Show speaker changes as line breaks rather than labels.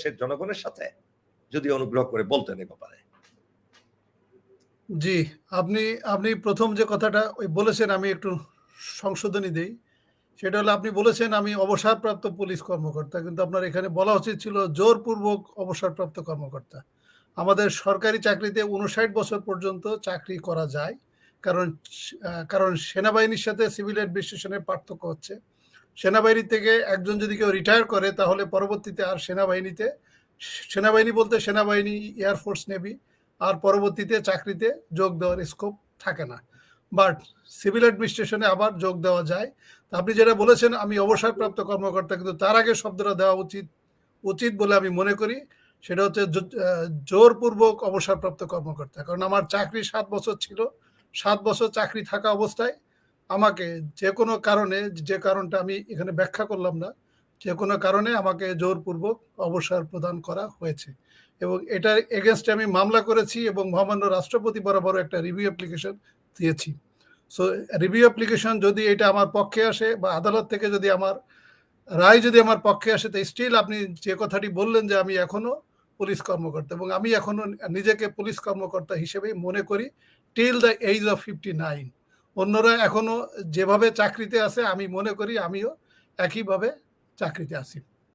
দেশের জনগণের সাথে যদি অনুগ্রহ করে বলতেন এ ব্যাপারে।
জি, আপনি আপনি প্রথম যে কথাটা বলেছেন, আমি একটু সংশোধনী দেই। সেটা হলো আপনি বলেছেন, আমি অবসরপ্রাপ্ত পুলিশ কর্মকর্তা, কিন্তু আপনার এখানে বলা উচিত ছিল জোরপূর্বক অবসরপ্রাপ্ত কর্মকর্তা। আমাদের সরকারি চাকরিতে উনষাট বছর পর্যন্ত চাকরি করা যায়। কারণ কারণ সেনাবাহিনীর সাথে সিভিল অ্যাডমিনিস্ট্রেশনের পার্থক্য হচ্ছে। সেনাবাহিনী থেকে একজন যদি কেউ রিটায়ার করে, তাহলে পরবর্তীতে আর সেনাবাহিনীতে, সেনাবাহিনী বলতে সেনাবাহিনী এয়ারফোর্স নেভি আর পরবর্তীতে চাকরিতে যোগ দেওয়ার স্কোপ থাকে না। বাট সিভিল অ্যাডমিনিস্ট্রেশনে আবার যোগ দেওয়া যায়। তা আপনি যেটা বলেছেন, আমি অবসরপ্রাপ্ত কর্মকর্তা, কিন্তু তার আগে শব্দটা দেওয়া উচিত উচিত বলে আমি মনে করি। সেটা হচ্ছে জোরপূর্বক অবসরপ্রাপ্ত কর্মকর্তা। কারণ আমার চাকরি সাত বছর ছিল সাত বছর চাকরি থাকা অবস্থায় আমাকে যে কোনো কারণে, যে কারণটা আমি এখানে ব্যাখ্যা করলাম না, যে কোনো কারণে আমাকে জোরপূর্বক অবসর প্রদান করা হয়েছে। এবং এটার এগেনস্টে আমি মামলা করেছি এবং মহামান্য রাষ্ট্রপতি বরাবর একটা রিভিউ অ্যাপ্লিকেশন দিয়েছি। সো রিভিউ অ্যাপ্লিকেশন যদি এটা আমার পক্ষে আসে বা আদালত থেকে যদি আমার রায় যদি আমার পক্ষে আসে তাই স্টিল আপনি যে কথাটি বললেন যে আমি এখনও পুলিশ কর্মকর্তা। এবং আমি এখনও নিজেকে পুলিশ কর্মকর্তা হিসেবেই মনে করি till the age of fifty nine অন্যরা এখনও যেভাবে চাকরিতে আছে, আমি মনে করি আমিও একইভাবে চাকরিতে আছি।